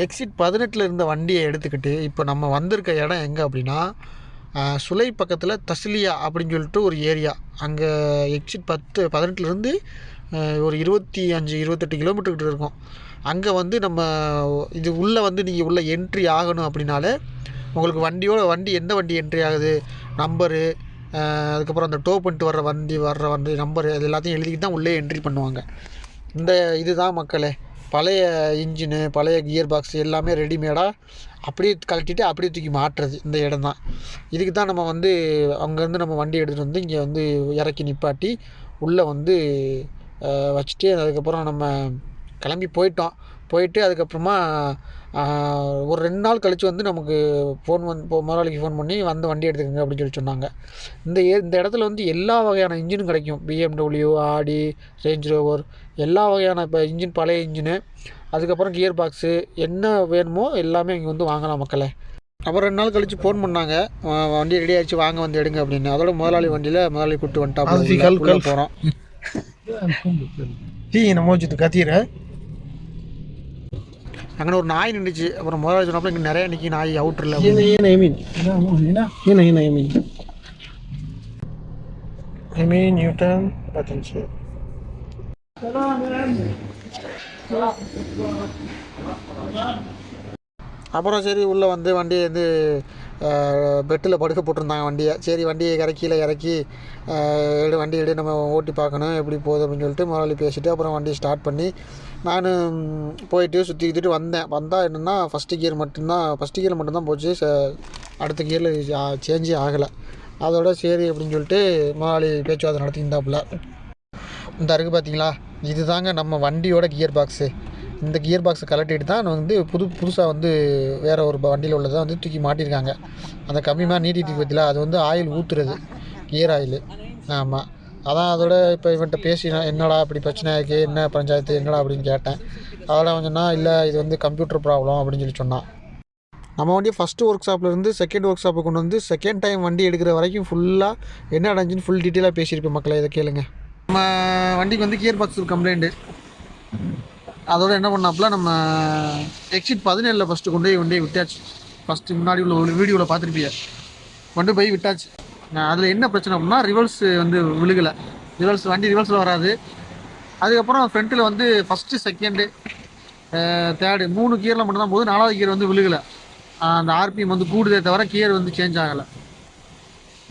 Exit பதினெட்டில் இருந்த வண்டியை எடுத்துக்கிட்டு இப்போ நம்ம வந்திருக்க இடம் எங்கே அப்படின்னா சுலை பக்கத்தில் தஸ்லியா அப்படின்னு சொல்லிட்டு ஒரு ஏரியா. அங்கே எக்ஸிட் பத்து பதினெட்டுலேருந்து ஒரு இருபத்தி அஞ்சு இருபத்தெட்டு கிலோமீட்டர் கிட்ட இருக்கும். அங்கே வந்து நம்ம இது உள்ளே வந்து நீங்கள் உள்ளே என்ட்ரி ஆகணும் அப்படின்னாலே உங்களுக்கு வண்டியோட வண்டி எந்த வண்டி என்ட்ரி ஆகுது? நம்பரு அதுக்கப்புறம் அந்த டோ பண்ணிட்டு வர்ற வண்டி வர்ற வண்டி நம்பரு அது எல்லாத்தையும் எழுதிக்கிட்டு தான் உள்ளே என்ட்ரி பண்ணுவாங்க. இந்த இதுதான் மக்களே. பழைய இன்ஜினு பழைய கியர் பாக்ஸ் எல்லாமே ரெடிமேடாக அப்படியே கழட்டிட்டு அப்படியே தூக்கி மாட்டுறது இந்த இடம் தான். இதுக்கு தான் நம்ம வந்து அங்கேருந்து நம்ம வண்டி எடுத்துகிட்டு வந்து இங்கே வந்து இறக்கி நிப்பாட்டி உள்ளே வந்து வச்சுட்டு அதுக்கப்புறம் நம்ம கிளம்பி போயிட்டோம். போயிட்டு அதுக்கப்புறமா ஒரு ரெண்டு நாள் கழித்து வந்து நமக்கு ஃபோன் வந்து இப்போ முதலாளிக்கு ஃபோன் பண்ணி வந்து வண்டி எடுத்துக்கங்க அப்படின்னு சொல்லி சொன்னாங்க. இந்த ஏ இந்த இடத்துல வந்து எல்லா வகையான இன்ஜினும் கிடைக்கும். பிஎம்டபிள்யூ ஆடி ரேஞ்ச் ரோவர் எல்லா வகையான இப்போ இன்ஜின் பழைய இன்ஜினு அதுக்கப்புறம் கியர் பாக்ஸு என்ன வேணுமோ எல்லாமே இங்கே வந்து வாங்கலாம் மக்களை. அப்புறம் ரெண்டு நாள் கழித்து ஃபோன் பண்ணாங்க. வண்டி ரெடி ஆயிடுச்சு வாங்க வந்து எடுங்க அப்படின்னு. அதோட முதலாளி வண்டியில் முதலாளி கூப்பிட்டு வந்துட்டா போகிறோம் ಈ ನಮ್ಮ ಜೊತೆ ಕತೀರ அங்கே ஒரு நாய் நின்றுச்சு அப்புறம் முதலாளி சொன்னப்போ இங்கே நிறைய நிற்கி நாய் அவுட்ரில் ஐ மீன் ஏன்னா ஏன்னா ஐ மீன் ஐ மீன் நியூட்டன் பத்தஞ்சு. அப்புறம் சரி உள்ளே வந்து வண்டி வந்து பெட்டில் படுக்க போட்டிருந்தாங்க வண்டியை. சரி வண்டியை இறக்கியில் இறக்கி எடு வண்டி எடு நம்ம ஓட்டி பார்க்கணும் எப்படி போகுது அப்படின்னு சொல்லிட்டு முதலாளி பேசிவிட்டு அப்புறம் வண்டியை ஸ்டார்ட் பண்ணி நான் போயிட்டு சுற்றிக்கிட்டு வந்தேன். வந்தால் என்னென்னா ஃபஸ்ட்டு கியர் மட்டும்தான் ஃபஸ்ட்டு கியர் மட்டும்தான் போச்சு. அடுத்த கியரில் சேஞ்சே ஆகலை. அதோட சரி அப்படின்னு சொல்லிட்டு முதலாளி பேச்சுவார்த்தை நடத்தியிருந்தாப்புல இந்த இருக்குது பார்த்தீங்களா இதுதாங்க நம்ம வண்டியோட கியர் பாக்ஸு இந்த கியர் பாக்ஸை கலட்டிட்டு தான் வந்து புது புதுசாக வந்து வேறு ஒரு வண்டியில் உள்ளதை வந்து தூக்கி மாட்டியிருக்காங்க அந்த கம்மியாக நீட்டிட்டு பற்றில அது வந்து ஆயில் ஊற்றுறது கியர் ஆயில் ஆமாம் அதான் அதோட இப்போ இவன்கிட்ட பேசி என்னடா அப்படி பிரச்சனை இருக்குது என்ன பஞ்சாயத்து? என்னடா? அப்படின்னு கேட்டேன். அதோட அவன் இல்லை இது வந்து கம்ப்யூட்டர் ப்ராப்ளம் அப்படின்னு சொல்லி சொன்னான். நம்ம வண்டியை ஃபஸ்ட்டு ஒர்க் ஷாப்லேருந்து செகண்ட் ஒர்க் ஷாப்புக்கு கொண்டு வந்து செகண்ட் டைம் வண்டி எடுக்கிற வரைக்கும் ஃபுல்லாக என்ன அடைஞ்சுன்னு ஃபுல் டீட்டெயிலாக பேசியிருப்பேன் மக்களை இதை கேளுங்க. நம்ம வண்டிக்கு வந்து கியர் பாக்ஸ் கம்ப்ளைண்ட்டு அதோட என்ன பண்ணாப்புல நம்ம எக்ஸிட் பதினேழில் ஃபஸ்ட்டு கொண்டு போய் வண்டியை விட்டாச்சு. ஃபஸ்ட்டு முன்னாடி உள்ள ஒரு வீடியோவில் பார்த்துருப்பிய. கொண்டு போய் விட்டாச்சு. அதில் என்ன பிரச்சனை அப்படின்னா ரிவர்ஸ் வந்து விழுகலை. ரிவர்ஸ் வண்டி ரிவர்ஸில் வராது. அதுக்கப்புறம் ஃப்ரண்ட்டில் வந்து ஃபஸ்ட்டு செகண்டு தேர்டு மூணு கியரில் மட்டும்தான் போகுது. நாலாவது கியர் வந்து விழுகலை. அந்த ஆர்பிஎம் வந்து கூடுதே தவிர கியர் வந்து சேஞ்ச் ஆகலை.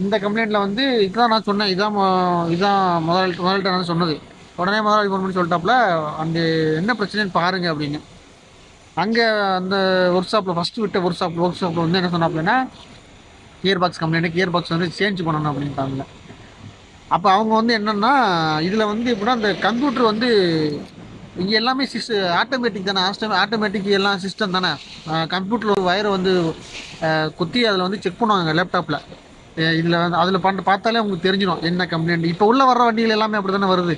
இந்த கம்ப்ளைண்ட்டில் வந்து இதுதான் நான் சொன்னேன். இதான் இதுதான் இதான் முதல்கிட்ட முதலாளிட்ட நான் சொன்னது. உடனே முதலாளி ஃபோன் பண்ணி சொல்லிட்டாப்புல அந்த என்ன பிரச்சனைன்னு பாருங்க அப்படின்னு. அங்கே அந்த ஒர்க் ஷாப்பில் ஃபஸ்ட்டு விட்ட ஒர்க் ஷாப் ஒர்க் ஷாப்பில் வந்து என்ன சொன்னாப்புலன்னா gear box complaint gear box வந்து சேஞ்ச் பண்ணணும் அப்படின்ட்டாங்க. அப்போ அவங்க வந்து என்னென்னா இதில் வந்து எப்படின்னா அந்த கம்ப்யூட்டர் வந்து இங்கே எல்லாமே சிஸ் ஆட்டோமேட்டிக் தானே ஆஸ்டம் ஆட்டோமேட்டிக் எல்லாம் சிஸ்டம் தானே. கம்ப்யூட்டரில் ஒரு வயரை வந்து குத்தி அதில் வந்து செக் பண்ணுவாங்க லேப்டாப்பில் இதில் வந்து அதில் பண்ண பார்த்தாலே உங்களுக்கு தெரிஞ்சிடும் என்ன கம்ப்ளைண்ட் இப்போ உள்ள வர்ற வண்டிகள் எல்லாமே அப்படி தானே வருது.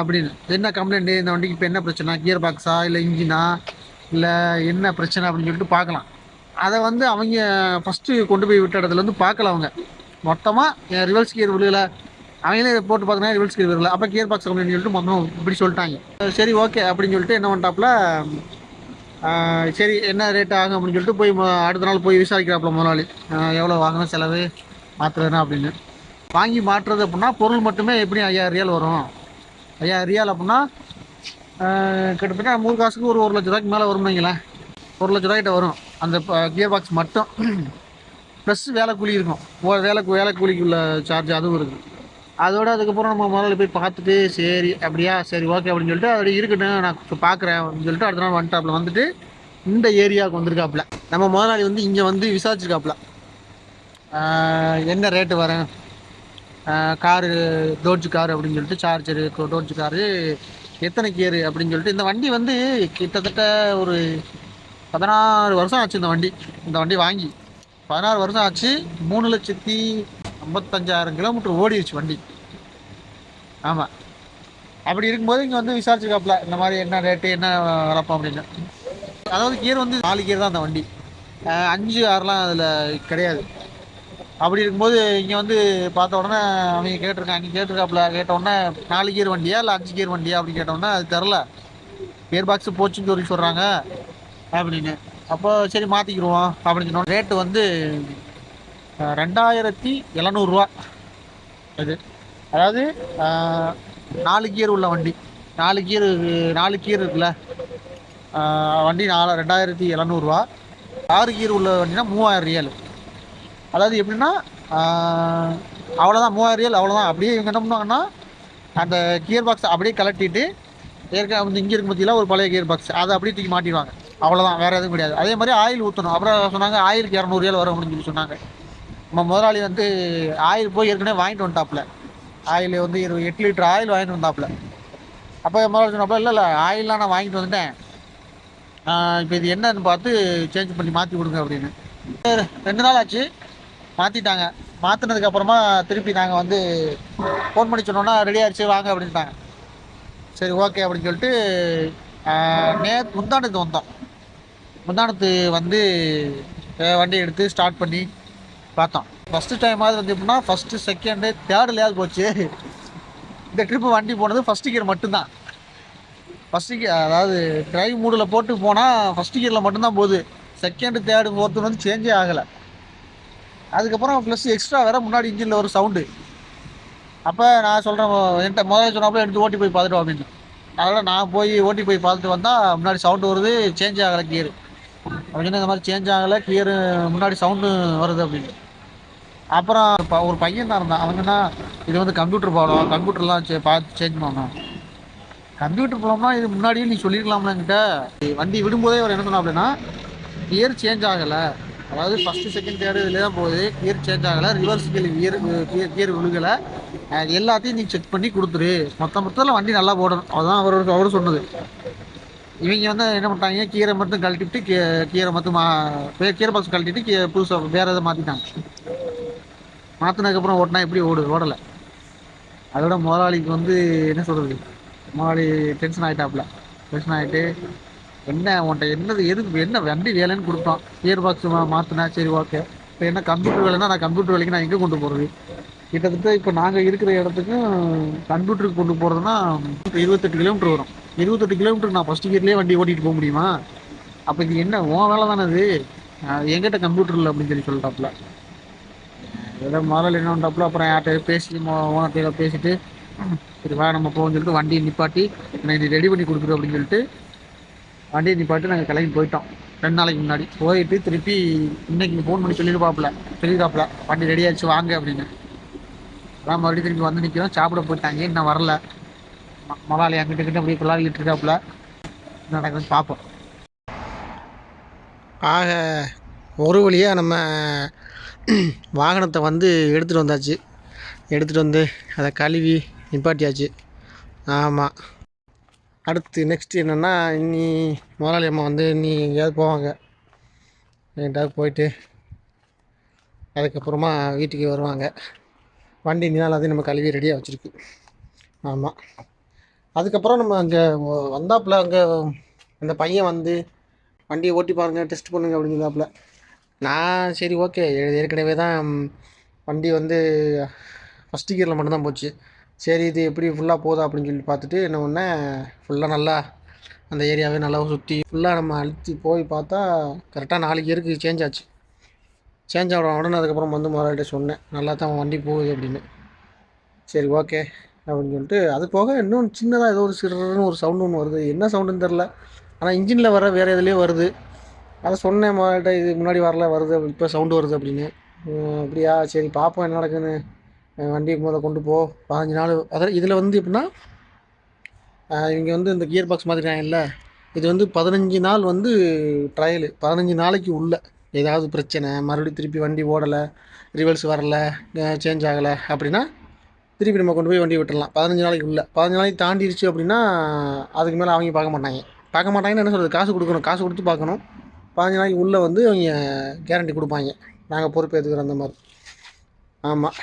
அப்படின்னு. என்ன கம்ப்ளைண்ட்டு இந்த வண்டிக்கு இப்போ என்ன பிரச்சனை? கியர் பாக்ஸா இல்லை இன்ஜினா இல்லை என்ன பிரச்சனை அப்படின்னு சொல்லிட்டு பார்க்கலாம். அதை வந்து அவங்க ஃபஸ்ட்டு கொண்டு போய் விட்ட இடத்துல வந்து பார்க்கல அவங்க. மொத்தமாக ரிவர்ஸ் கியர் விழுகலை. அவங்களே போட்டு பார்த்தீங்கன்னா ரிவர்ஸ் கியர் விழுகல. அப்போ கியர் பாக்ஸ் கம்ப்ளைண்ட் சொல்லிட்டு மொத்தம் இப்படி சொல்லிட்டாங்க. சரி ஓகே அப்படின்னு சொல்லிட்டு என்ன பண்ணிட்டாப்புல சரி என்ன ரேட் ஆகும் அப்படின்னு சொல்லிட்டு போய் அடுத்த நாள் போய் விசாரிக்கிறாப்புல முதலாளி. எவ்வளோ வாங்கணும் செலவு மாற்றுறதுனா அப்படின்னு. வாங்கி மாற்றுறது அப்படின்னா பொருள் மட்டுமே எப்படி ஐயாயிரம் ரியல் வரும்? ஐயா ரியால் அப்படின்னா கிட்டத்தட்ட மூணு காசுக்கு ஒரு ஒரு லட்ச ரூபாய்க்கு மேலே வரும் வைங்களேன். ஒரு லட்ச ரூபாய்கிட்ட வரும். அந்த கியர் பாக்ஸ் மட்டும். ப்ளஸ் வேலை கூலி இருக்கும். வேலை வேலை கூலிக்கு உள்ள சார்ஜ் அதுவும் இருக்குது அதோட அதுக்கப்புறம் நம்ம முதல்ல போய் பார்த்துட்டு சரி அப்படியா சரி ஓகே அப்படின்னு சொல்லிட்டு அதோட இருக்கட்டும் நான் பார்க்குறேன் அப்படின்னு சொல்லிட்டு அடுத்த நாள் வந்துட்டாப்புல வந்துட்டு இந்த ஏரியாவுக்கு வந்திருக்காப்புல. நம்ம முதலாளி வந்து இங்கே வந்து விசாரிச்சிருக்காப்புல. என்ன ரேட்டு வரேன் காரு டோட்ஜ் கார் அப்படின்னு சொல்லிட்டு சார்ஜரு டோர்ஜ் காரு எத்தனை கியரு அப்படின்னு சொல்லிட்டு இந்த வண்டி வந்து கிட்டத்தட்ட ஒரு பதினாறு வருஷம் ஆச்சு இந்த வண்டி. இந்த வண்டி வாங்கி பதினாறு வருஷம் ஆச்சு. மூணு லட்சத்தி ஐம்பத்தஞ்சாயிரம் கிலோமீட்டர் ஓடிடுச்சு வண்டி. ஆமாம் அப்படி இருக்கும்போது இங்கே வந்து விசாரிச்சிருக்காப்புல இந்த மாதிரி என்ன ரேட்டு என்ன வரப்போம் அப்படின்னு. அதாவது கியர் வந்து நாலு கியர் தான் அந்த வண்டி. அஞ்சு ஆறுலாம் அதில் கிடையாது. அப்படி இருக்கும்போது இங்கே வந்து பார்த்த உடனே அவங்க கேட்டிருக்காங்க கேட்டிருக்காப்புல கேட்ட உடனே நாலு கியர் வண்டியா இல்லை அஞ்சு கியர் வண்டியா அப்படின்னு கேட்டோன்னே அது தெரில கியர் பாக்ஸ் போச்சுன்னு சொல்லி சொல்கிறாங்க அப்படின்னு. அப்போ சரி மாற்றிக்கிடுவோம் அப்படின்னு சொன்னோம். ரேட்டு வந்து ரெண்டாயிரத்தி எழுநூறுவா. இது. அதாவது நாலு கியர் உள்ள வண்டி. நாலு கியர் நாலு கியர் இருக்குல்ல. வண்டி நாலு ரெண்டாயிரத்தி எழுநூறுவா. ஆறு கியர் உள்ள வண்டினா மூவாயிரம் ரியல் அதாவது எப்படின்னா அவ்வளோதான் மூவாயிரம் ரியல் அவ்வளோதான் அப்படியே இவங்க என்ன பண்ணுவாங்கன்னா அந்த கியர் பாக்ஸ் அப்படியே கலட்டிட்டு ஏற்கனவே வந்து இங்கே இருக்கும் பற்றியில் ஒரு பழைய கியர் பாக்ஸ் அதை அப்படியே தூக்கி மாட்டிடுவாங்க. அவ்வளோதான் வேறு எதுவும் கிடையாது. அதே மாதிரி ஆயில் ஊற்றணும் அப்புறம் சொன்னாங்க ஆயிலுக்கு இரநூறு ரியல் வரும் அப்படின்னு சொல்லி சொன்னாங்க. நம்ம முதலாளி வந்து ஆயில் போய் ஏற்கனவே வாங்கிட்டு வந்துட்டாப்புல. ஆயில் வந்து இருபது எட்டு லிட்டர் ஆயில் வாங்கிட்டு வந்தாப்புல. அப்போ முதலாளி சொன்னாப்புல இல்லை இல்லை ஆயிலெலாம் நான் வாங்கிட்டு வந்துட்டேன். இப்போ இது என்னன்னு பார்த்து சேஞ்ச் பண்ணி மாற்றி கொடுங்க அப்படின்னு. சரி, ரெண்டு நாள் ஆச்சு. மாற்றிட்டாங்க மாற்றினதுக்கு அப்புறமா திருப்பி நாங்கள் வந்து ஃபோன் பண்ணி சொன்னோன்னா ரெடி ஆயிடுச்சு வாங்க அப்படின்ட்டாங்க. சரி ஓகே அப்படின்னு சொல்லிட்டு நே முந்தானத்து வந்தோம். முந்தானத்து வந்து வண்டி எடுத்து ஸ்டார்ட் பண்ணி பார்த்தோம். ஃபஸ்ட்டு டைமாவது வந்து எப்படின்னா ஃபஸ்ட்டு செகண்டு தேர்டுலையாவது போச்சு. இந்த ட்ரிப்பு வண்டி போனது ஃபஸ்ட்டு கியர் மட்டும்தான். ஃபஸ்ட்டு கியர் அதாவது டிரைவ் மூடில் போட்டு போனால் ஃபஸ்ட்டு கியரில் மட்டும்தான் போகுது. செகண்டு தேர்டு ஃபோர்த்து வந்து சேஞ்சே ஆகலை. அதுக்கப்புறம் ப்ளஸ் எக்ஸ்ட்ரா வேறு முன்னாடி இன்ஜினில் ஒரு சவுண்டு அப்போ நான் சொல்கிறேன் என்கிட்ட முதல்ல சொன்னாப்புல எடுத்து ஓட்டி போய் பார்த்துட்டு அப்படின்னு. அதனால் நான் போய் ஓட்டி போய் பார்த்துட்டு வந்தால் முன்னாடி சவுண்டு வருது சேஞ்ச் ஆகலை கியர் அப்படின்னு இந்த மாதிரி சேஞ்ச் ஆகலை கியரு முன்னாடி சவுண்டு வருது அப்படின்னு. அப்புறம் இப்போ ஒரு பையன் தான் இருந்தான். அவங்கன்னா இது வந்து கம்ப்யூட்டர் ப்ராப்ளம் கம்ப்யூட்டர்லாம் சே பார்த்து சேஞ்ச் பண்ணணும். கம்ப்யூட்டர் ப்ராப்ளம்னா இது முன்னாடியே நீ சொல்லியிருக்கலாம்ல என்கிட்ட. வண்டி விடும்போதே அவர் என்ன சொன்னா அப்படின்னா கியர் சேஞ்ச் ஆகலை. அதாவது ஃபஸ்ட்டு செகண்ட் தேர்டு இதில் தான் போகுது. கியர் சேஞ்ச் ஆகலை. ரிவர்ஸ் கியர் கியர் கியர் விழுகலை. அது எல்லாத்தையும் நீ செக் பண்ணி கொடுத்துரு. மொத்த மொத்தத்தில் வண்டி நல்லா போடணும் அதுதான் அவர் அவர் சொன்னது. இவங்க வந்து என்ன பண்ணிட்டாங்க? கீரை மட்டும் கழட்டிட்டு கீ கீரை மட்டும் மா கீரை பாக்ஸ் கழட்டிட்டு கீ புதுசாக வேறு எதை மாற்றிட்டாங்க மாற்றினதுக்கப்புறம் ஓட்டினா எப்படி ஓடுது ஓடலை. அதோட முதலாளிக்கு வந்து என்ன சொல்கிறது முதலாளி டென்ஷன் ஆகிட்டாப்புல டென்ஷன் ஆகிட்டு என்ன உன்ட்ட என்னது எதுக்கு என்ன வண்டி வேலைன்னு கொடுத்தான். கியர் பாக்ஸ் மாற்றினா சரி ஓகே இப்போ என்ன கம்ப்யூட்டர் வேலைன்னா நான் கம்ப்யூட்டர் வேலைக்கு நான் எங்கே கொண்டு போகிறது கிட்டத்தட்ட இப்போ நாங்கள் இருக்கிற இடத்துக்கும் கம்ப்யூட்டருக்கு கொண்டு போகிறதுனா இருபத்தெட்டு கிலோமீட்டர் வரும். இருபத்தெட்டு கிலோமீட்டர் நான் ஃபஸ்ட் இயர்லேயே வண்டி ஓட்டிகிட்டு போக முடியுமா? அப்போ இது என்ன உன் வேலை தானே அது? எங்கிட்ட கம்ப்யூட்டர் இல்லை அப்படின்னு சொல்லி சொல்லிட்டாப்புல ஏதோ முதல்ல என்ன பண்ணாப்புல அப்புறம் யார்கிட்ட பேசி ஓனர்கிட்ட பேசிட்டு சரி வா நம்ம போகணும்னு சொல்லிட்டு வண்டியை நிப்பாட்டி நான் ரெடி பண்ணி கொடுக்குறோம் அப்படின்னு சொல்லிட்டு வண்டியை நிப்பாட்டி நாங்கள் கிளம்பி போயிட்டோம். ரெண்டு நாளைக்கு முன்னாடி. போயிட்டு திருப்பி இன்னைக்கு ஃபோன் பண்ணி சொல்லியிருப்பாப்புல சொல்லியிருக்காப்புல வண்டி ரெடி ஆயிடுச்சு வாங்க அப்படின்னு. அதான் மறுபடியும் திருப்பி வந்து நிற்கிறோம் சாப்பிட போயிட்டாங்க. இன்னும் வரல. மலாளி அங்கிட்ட கிட்ட அப்படியே பிள்ளாடிக்கிட்டு இருக்காப்புல. நடக்குதுன்னு பார்ப்போம். ஆக ஒரு வழியாக நம்ம வாகனத்தை வந்து எடுத்துகிட்டு வந்தாச்சு. எடுத்துகிட்டு வந்து அதை கழுவி நிப்பாட்டியாச்சு. ஆமாம் அடுத்து நெக்ஸ்ட் என்னென்னா இன்னி முதலாளி அம்மா வந்து நீ எங்கேயாவது போவாங்க. எங்கிட்டாவது போயிட்டு அதுக்கப்புறமா வீட்டுக்கு வருவாங்க. வண்டி இனி நாள் அதையும் நம்ம கழுவி ரெடியாக வச்சுருக்கு. ஆமாம் அதுக்கப்புறம் நம்ம அங்கே வந்தாப்புல அங்கே அந்த பையன் வந்து வண்டியை ஓட்டி பாருங்கள் டெஸ்ட் பண்ணுங்க அப்படின்னு சொல்லாப்புல நான் சரி ஓகே ஏற்கனவே தான் வண்டி வந்து ஃபஸ்ட்டு கியரில் மட்டும்தான் போச்சு. சரி இது எப்படி ஃபுல்லாக போதா அப்படின்னு சொல்லி பார்த்துட்டு என்ன ஒன்று ஃபுல்லாக நல்லா அந்த ஏரியாவே நல்லா சுற்றி ஃபுல்லாக நம்ம அழுத்தி போய் பார்த்தா கரெக்டாக நாலு இயருக்கு சேஞ்ச் ஆச்சு. சேஞ்ச் ஆகிற உடனே அதுக்கப்புறம் வந்து முதலாளிட்ட சொன்னேன் நல்லா தான் வண்டி போகுது அப்படின்னு. சரி ஓகே அப்படின்னு சொல்லிட்டு அது போக இன்னும் சின்னதாக ஏதோ ஒரு சிறுன்னு ஒரு சவுண்டு ஒன்று வருது. என்ன சவுண்டுன்னு தெரில ஆனால் இன்ஜினில் வர வேறு எதுலேயே வருது. அதை சொன்னேன் முதல்கிட்ட இது முன்னாடி வரல வருது இப்போ சவுண்டு வருது அப்படின்னு. அப்படியா? சரி பார்ப்போம் என்ன நடக்குதுன்னு. வண்டியை முதல்ல கொண்டு போ. பதினஞ்சு நாள். அதாவது இதில் வந்து எப்படின்னா இவங்க வந்து இந்த கியர் பாக்ஸ் மாதிரினாங்கல்ல இது வந்து பதினஞ்சு நாள் வந்து ட்ரையலு பதினஞ்சு நாளைக்கு உள்ள. ஏதாவது பிரச்சனை மறுபடியும் திருப்பி வண்டி ஓடலை ரிவல்ஸ் வரலை சேஞ்ச் ஆகலை அப்படின்னா திருப்பி நம்ம கொண்டு போய் வண்டி விட்டுடலாம் பதினஞ்சு நாளைக்கு உள்ள. பதினஞ்சு நாளைக்கு தாண்டிடுச்சு அப்படின்னா அதுக்கு மேலே அவங்க பார்க்க மாட்டாங்க. பார்க்க மாட்டாங்கன்னு என்ன சொல்கிறது காசு கொடுக்கணும். காசு கொடுத்து பார்க்கணும். பதினஞ்சு நாளைக்கு உள்ளே வந்து அவங்க கேரண்டி கொடுப்பாங்க. நாங்கள் பொறுப்பு அந்த மாதிரி. ஆமாம்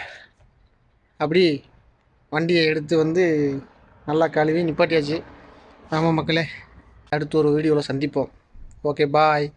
அப்படி வண்டியை எடுத்து வந்து நல்லா கழுவி நிப்பாட்டியாச்சு. ஆமாம் மக்களே அடுத்து ஒரு வீடியோவில் சந்திப்போம். Okay bye.